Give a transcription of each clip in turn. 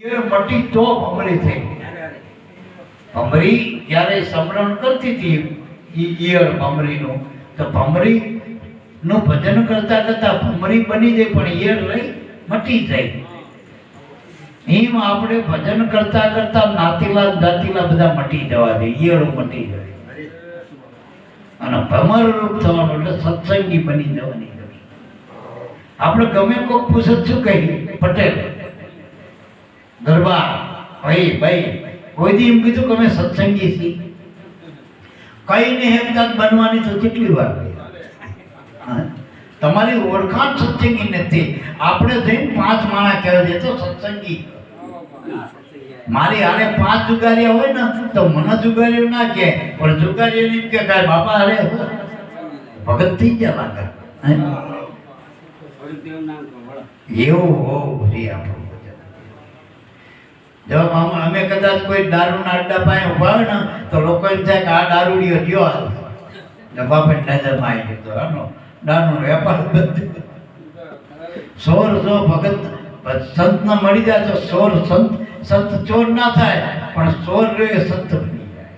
મટી તો ભમરી થઈ ભમરી જ્યારે સમરણ કરતી હતી ઈયળ ભમરીનું, તો ભમરી નું ભજન કરતા કરતા ભમરી બની જાય પણ ઈયળ લઈ મટી જાય. એમ આપણે ભજન કરતા કરતા નાતીલા દાતીલા બધા મટી જવા દે, ઈયળો મટી જાય. અને ભમર રૂપ થવાનું એટલે સત્સંગી બની જવાની આપણે ગમે કોક પૂછત શું કહી? પટેલ. દરબાર. ભાઈ ભાઈ કોઈ દી એમ કીધું કે અમે સત્સંગી છીએ. કઈ ને હેમતાત બનવાની તો કેટલી વાર હા? તમારી ઓળખાણ સત્સંગી નથી. આપણે જઈને પાંચ માણા કહેવા દે તો સત્સંગી. મારી આને પાંચ જુગારીયા હોય ને તો મને જુગારીઓ ના કે પણ જુગારીઓ એમ કે કાંઈ બાપા અરે ભગત થઈ ગયા લાગે? એવું હોવું જોઈએ આપણું આમ અમે કદાચ કોઈ દારૂના અડ્ડા પાસે ઊભા હોય ને, તો લોકો એમ થાય કે આ દારૂડિયો ગયો હાલ. બાપે નજરમાં આવી ગયો આનો દારૂનો વેપાર. સોર જો ભગત સંતને મળી જાય તો સોર સંત સંત ચોર ના થાય, પણ સોર રહ્યો સંત બની જાય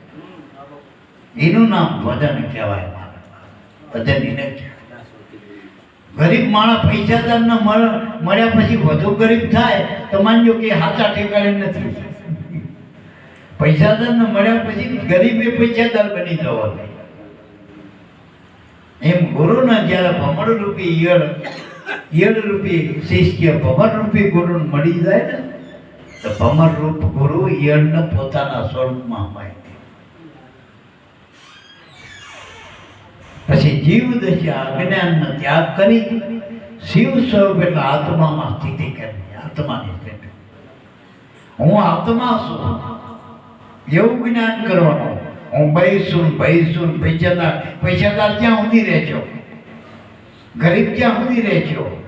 એનું નામ ભજન કહેવાય ભજન એને કહેવાય. ગરીબ માણસ પૈસાદાર ને મળ્યા પછી વધુ ગરીબ થાય, તો માનજો કે હાચા ઠેકાણે નથી. પૈસાદાર ને મળ્યા પછી ગરીબ એ પૈસાદાર બની જવાનો એમ ગુરુને જ્યારે ભમર રૂપી ઈયળ ઈયળ રૂપી શિષ્ય ભમર રૂપી ગુરુ મળી જાય ને, તો ભમર રૂપ ગુરુ ઈયળને પોતાના સ્વરૂપમાં હોય. પછી જીવ દશા અજ્ઞાનનો ત્યાગ કરી શિવ સ્વરૂપ એટલે આત્મામાં સ્થિતિ કરવી આત્માની સ્થિતિ. હું આત્મા છું. એવું જ્ઞાન કરવાનું. હું બહીશું બહીશું પૈસાદાર પૈસાદાર ક્યાં સુધી રહેજો? ગરીબ ક્યાં સુધી રહેજો?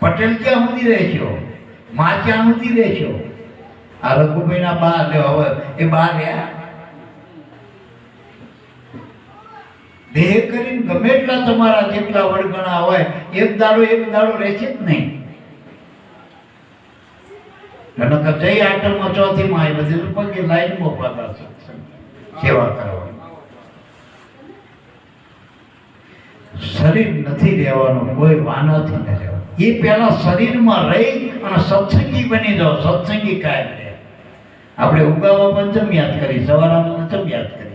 પટેલ ક્યાં સુધી રહેજો? માં ક્યાં સુધી રહેજો? આ રઘુભાઈના બા હવે એ બા રહ્યા. દેહ કરીને ગમે એટલા તમારા જેટલા વળગણા હોય, એક દાડો એક દાડો રહેશે જ નહીં. નકર જઈ આટમમાં ચોથી માં આવી બધી પગે લાઈન મોકલાતા સત્સંગ સેવા કરવાની. શરીર નથી રહેવાનું, કોઈ વાનાથી ન રહેવાનું. એ પહેલા શરીરમાં રહી અને સત્સંગી બની જાઓ. સત્સંગી કાયમ રહે. આપણે ઉગાવા પંચમ યાદ કરી સવારામાં પંચમ યાદ કરી?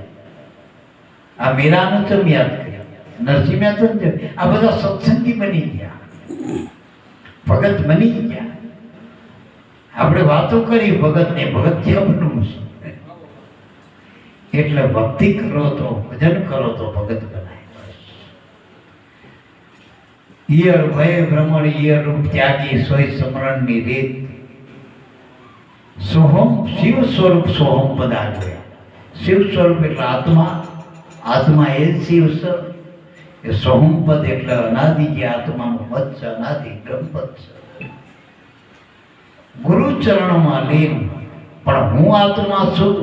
આ મીરાનું ચમ યાદ કર્યા નરસિંહ મહેતા છે આ બધા સત્સંગી બની ગયા ભગત બની ગયા આપણે વાતો કરી ભગત ને ભગત ક્યાં બનવું છે એટલે ભક્તિ કરો તો ભજન કરો તો ભગત બનાય ઈયર ભય ભ્રમણ ઈયર રૂપ ત્યાગી સોય સમરણની રીત સોહમ શિવ સ્વરૂપ સોહમ બધા જોયા શિવ સ્વરૂપ એટલે આત્મા આત્મા એ જ શિવ એ સોહમપદ એટલે અનાદિ જે આત્માનું પદ છે, અનાદિ બ્રહ્મપદ છે. ગુરુ ચરણમાં લીન, પણ હું આત્મા છું.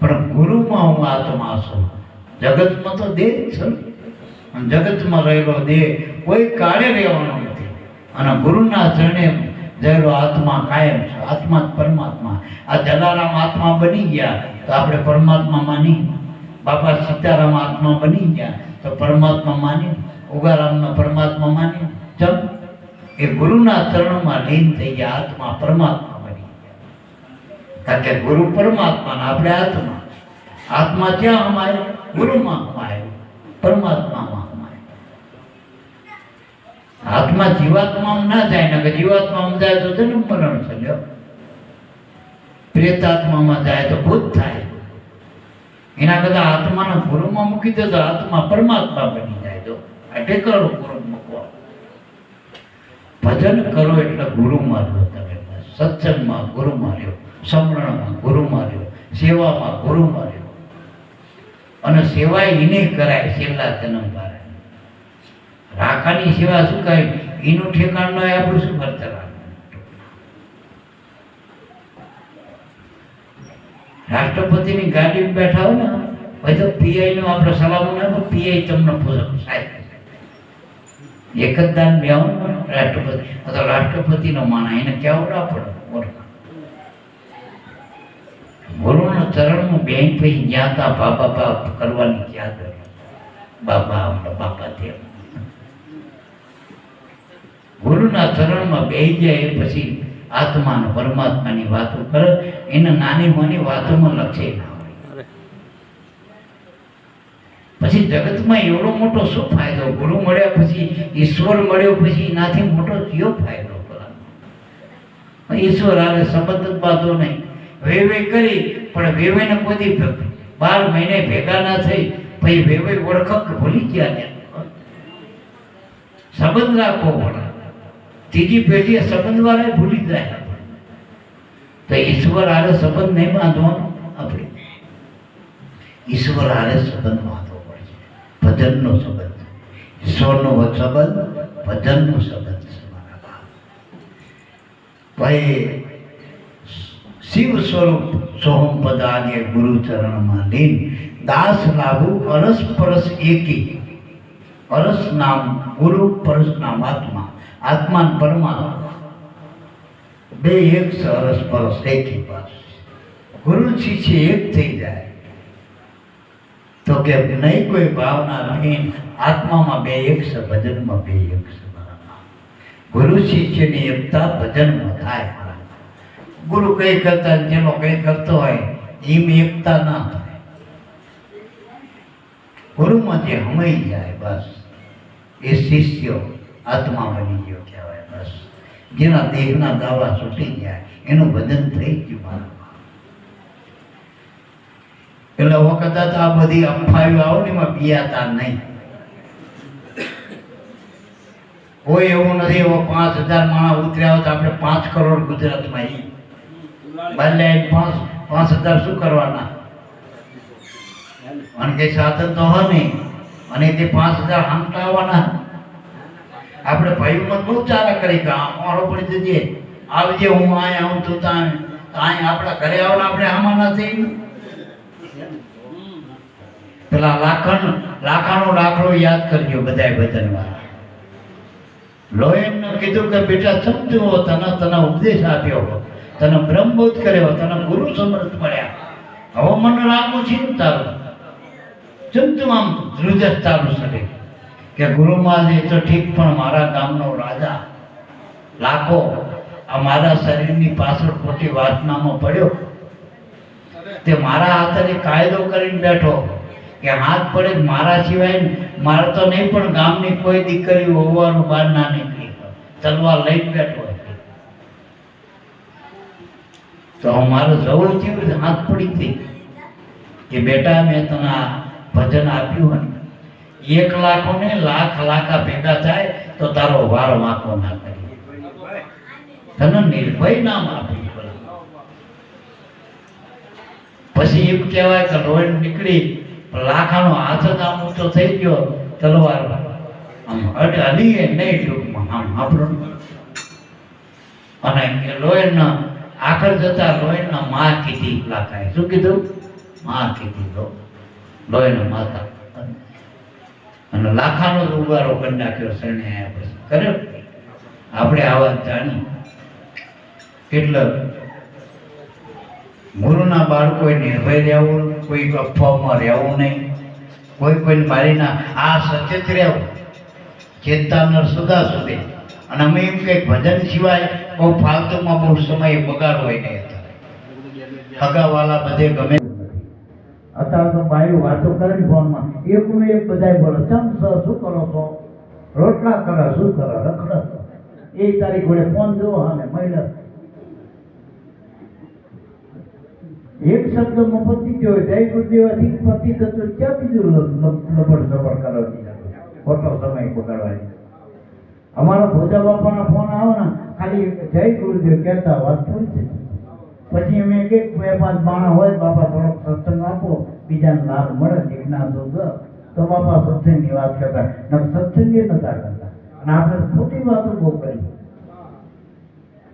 પણ ગુરુમાં હું આત્મા છું. જગતમાં તો દેહ છે જગતમાં રહેલો દેહ કોઈ કાળે રહેવાનો નથી. અને ગુરુના ચરણે રહેલો આત્મા કાયમ છે. આત્મા પરમાત્મા. આ જલારામ આત્મા બની ગયા, તો આપણે પરમાત્મા માની બાપા સીતારામ આત્મા બની ગયા. તો પરમાત્મા માની ઉગારામના પરમાત્મા માની ચમ? એ ગુરુના ચરણમાં લીન થઈ ગયા, આત્મા પરમાત્મા બની ગયા. કારણ કે ગુરુ પરમાત્મા આપણે આત્મા. આત્મા ક્યાં હમાય? ગુરુમાં હમાય. પરમાત્મામાં હમાય. આત્મા જીવાત્મામાં ના જાય ને કે જીવાત્મામાં જાય તો જન્મ મરણ છે પ્રેતાત્મામાં જાય તો ભૂત થાય. એના કરતા આત્માના ગુરુમાં મૂકી દે તો આત્મા પરમાત્મા બની જાય તો. આ ટેકરો ફોરમ મૂકવા. ભજન કરો એટલે ગુરુ માર્યો તમે. સત્સંગમાં ગુરુ માર્યો સમરણમાં ગુરુ માર્યો સેવામાં ગુરુ માર્યો અને સેવા એને કરાય છેલ્લા જન્મ બારે રાખાની સેવા શું કહે એનું ઠેકાણ ન આપણું શું કરતા રાષ્ટ્રપતિની ગાડીમાં બેઠા હોય ને, હોય તો પીઆઈ નો આપણે સલામ ના પીઆઈ તમને પૂછો સાહેબ. એક જ દાન બે રાષ્ટ્રપતિ. અથવા રાષ્ટ્રપતિનો માણા, એને કહેવું ના પડે ગુરુના ચરણમાં બેન પછી જ્યાં તા બાપા બાપ કરવાની ક્યાં કરે. બાપા હમણાં બાપા તે ગુરુના ચરણમાં બેહી જાય પછી આત્મા અને પરમાત્માની વાતો કરે એને નાની મોની વાતોમાં લખે ના હોય. પછી જગતમાં એવડો મોટો શું ફાયદો? ગુરુ મળ્યા પછી ઈશ્વર મળ્યો પછી એનાથી મોટો કયો ફાયદો ભલા? ઈશ્વર આવે સંબંધ જ બાંધો નહીં. વેવે કરી પણ વેવેને કોઈ બાર મહિને ભેગા ના થઈ પછી વેવે ઓળખક ભૂલી ગયા ને. સંબંધ રાખવો પડે ત્રીજી પેઢી સંબંધ વાળા ભૂલી જાય તો ઈશ્વર આરે સંબંધ નહીં બાંધવાનો આપણે. ઈશ્વર આરે સંબંધ બાંધવો પડશે ભજનનો સંબંધ ઈશ્વરનો સંબંધ, ભજનનો સંબંધ. ભાઈ શિવ સ્વરૂપ સોહમ પદાને ગુરુ ચરણમાં લીન દાસ લાભુ અરસ પરસ એકી. અરસ નામ ગુરુ, પરસ નામ આત્મા. આત્મા ને પરમાત્મા. બે એક સરસ પરસ એકી પાસ ગુરુ શિષ્ય એક થઈ જાય. તો કે નહીં કોઈ ભાવના નહીં આત્મામાં બે એક છે, ભજનમાં બે એક છે. ગુરુ શિષ્યની એકતા ભજનમાં થાય. ગુરુ કઈ કરતા જેનો કઈ કરતો હોય, એમ એકતા ના થાય. ગુરુમાં જે હમાઈ જાય, બસ, એ શિષ્યો આત્મા બની ગયો કહેવાય બસ. જેના દેહના દાવા છૂટી જાય એનું વજન થઈ ગયું મારું એટલે હવે કદાચ આ બધી અફવાઓ આવો ને એમાં પિયાતા નહીં. કોઈ એવું નથી, એવો પાંચ હજાર માણસ ઉતર્યા હોય તો આપણે પાંચ કરોડ ગુજરાતમાં એ બદલે પાંચ પાંચ હજાર શું કરવાના? અને કઈ સાધન તો હોય નહીં. અને તે પાંચ હજાર હંકાવવાના આપણે ભાઈમાં બહુ ચાલા કરી કે આ મારો પડી જજે. આવજે, હું આય આવું તું ત્યાં અહીંયા આપણા ઘરે આવવાના આપણે આમાં નથી પેલા લાખણ, લાખાનો લાકડો યાદ કરજો બધાય વચનમાં લોયનને કીધું કે, બેટા, સમજો, તને તને ઉપદેશ આપ્યો તને બ્રહ્મબોધ કર્યો તને ગુરુ સમર્થ મળ્યા. હવે મને રાખવું છે ને તારું. આમ ધ્રુજસ ચાલુ શકે કે ગુરુમાં એ તો ઠીક, પણ મારા ગામનો રાજા લાખો આ મારા શરીરની પાછળ ખોટી વાસનામાં પડ્યો. તે મારા હાથે કાયદો કરીને બેઠો કે હાથ પડે મારા સિવાય મારે તો નહીં પણ ગામની કોઈ દીકરી હોવાનું બહાર ના નીકળી. ચલવા લઈને બેઠો તો મારે જવું થયું હાથ પડી હતી કે બેટા, મેં તને ભજન આપ્યું ને એક લાખો ને લાખ લાખા ભેગા થાય તો તારો વાર વાંકો ના કરી તને નિર્ભય નામ આપ્યું પછી એમ કહેવાય કે લોહી નીકળી લાખાનો હાથ જ આમ ઊંચો થઈ ગયો, તલવાર આમ અડે હલીએ નહીં ટૂંકમાં, આમ આપણું અને લોહીના આગળ જતા લોહીના માં કીધી, લાખાએ, શું કીધું? માં કીધી લો લોહીના માતા. અને લાખાનો ઉગારો કરી નાખ્યો શરણે કર્યો આપણે આ વાત જાણી. એટલે ગુરુના બાળકોએ નિર્ભય રહેવું, કોઈ અફવામાં રહેવું નહીં. કોઈ કોઈ મારીના આ સચેત રહેવું. ન સુધા સુધી. અને અમે એમ કંઈક ભજન સિવાય બહુ ફાલતુમાં બહુ સમય બગાડ હોય નહીં અત્યારે. હગાવાલા બધે ગમે અત્યારે તો ભાઈ વાતો કરે ને ફોનમાં. એક ને એક બધા બોલો, ચમ સર શું કરો છો? રોટલા કરો, શું કરો? રખડો છો? એ તારી ઘોડે ફોન જોવો હાને મહિલા. એક શબ્દ મફત ગયો હોય, જય ગુરુદેવાથી પતિ થતો ક્યાં બીજું લબડ ઝબડ કરવાની ખોટો સમય બગાડવાની. અમારા ભોજા બાપાના ફોન આવે ને, ખાલી જય ગુરુદેવ કહેતા વાત થોડી છે. પછી અમે એક બે પાંચ બાણા હોય, બાપા થોડોક સત્સંગ આપો, બીજાને લાભ મળે જિજ્ઞાસુ તો બાપા સત્સંગની વાત કરતા. ન સત્સંગી નતા કરતા. અને આપણે ખોટી વાતો બહુ કરી.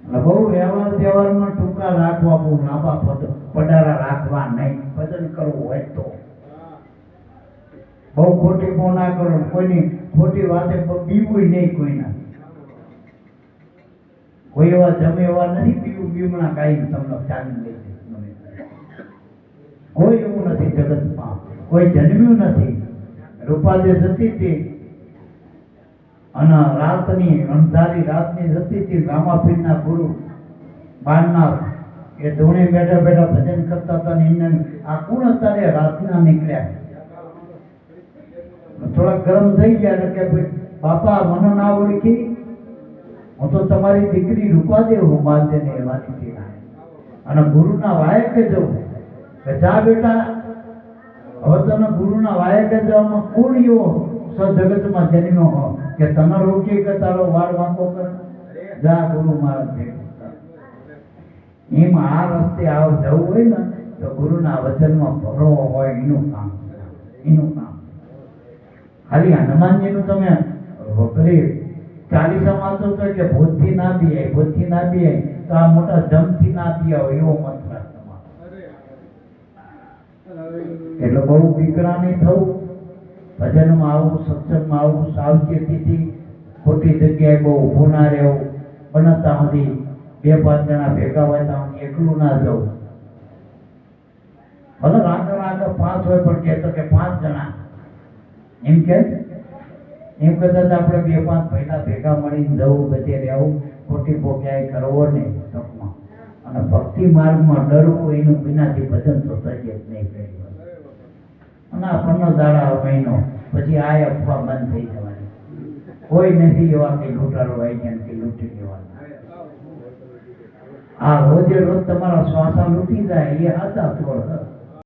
અને બહુ વ્યવહાર વ્યવહારમાં ટૂંકા રાખવા બહુ લાંબા પદ, પડારા રાખવા નહીં. ભજન કરવું હોય તો. બહુ ખોટી બહુ ના કરો. કોઈની ખોટી વાતે બીવું નહીં કોઈના. કોઈ એવા જમે એવા નથી પીવું બીવના કાંઈ તમને ચાલી. કોઈ એવું નથી જગતમાં, કોઈ જન્મ્યું નથી. રૂપાદે જતી હતી. અને રાતની, અંધારી રાતની જતી હતી, રામાપીરના ગુરુ બારના એ ધોણે બેઠા બેઠા ભજન કરતા હતા ને એમને આ કોણ હતા રે રાતના નીકળ્યા. થોડા ગરમ થઈ ગયા એટલે કે બાપા મને ના ઓળખી. હું તો તમારી દીકરી રૂપાદેવ હું માલતે ને એવાની છે અને ગુરુના વાયકે જવું કે જા બેટા, હવે તમે ગુરુના વાયકે જવામાં કોણ એવો સજગતમાં જન્મ્યો હો. કે તમે રોકી કે તારો વાળ વાંકો કર? જા ગુરુ મારા ભેગું એમ આ રસ્તે આવ જવું હોય ને, તો ગુરુના વચનમાં ભરવો હોય એનું કામ. એનું કામ. ખાલી હનુમાનજીનું તમે પેલી ચાલીસામાં તો તો કે ભૂતથી ના બિયાય ભૂતથી ના બિયાય તો આ મોટા જમથી ના બિયા હોય એવો મંત્ર તમારો એટલે બહુ બીકરા નહીં થવું. ભજનમાં આવું સત્સંગમાં આવું સાવચેતીથી ખોટી જગ્યાએ બહુ ઊભું ના રહેવું. બનતા સુધી બે પાંચ જણા ભેગા હોય તો આમ એકલું ના જવું ભલે આગળ આગળ પાંચ હોય પણ કહેતો કે પાંચ જણા. એમ કે? એમ કદાચ આપણે બે પાંચ ભાઈના ભેગા મળીને જવું બધે રહેવું ખોટી પોક્યાએ કરવો નહીં ટૂંકમાં. અને ભક્તિ માર્ગમાં ડરવું એનું વિનાથી ભજન તો થશે જ નહીં કર્યું અને આ પંદર દાડા મહિનો, પછી આ અફવા બંધ થઈ જવાની. કોઈ નથી એવા કે લૂંટારો કે લૂંટી લેવાના. આ રોજે રોજ તમારા શ્વાસા લૂંટી જાય, એ હતા થોડ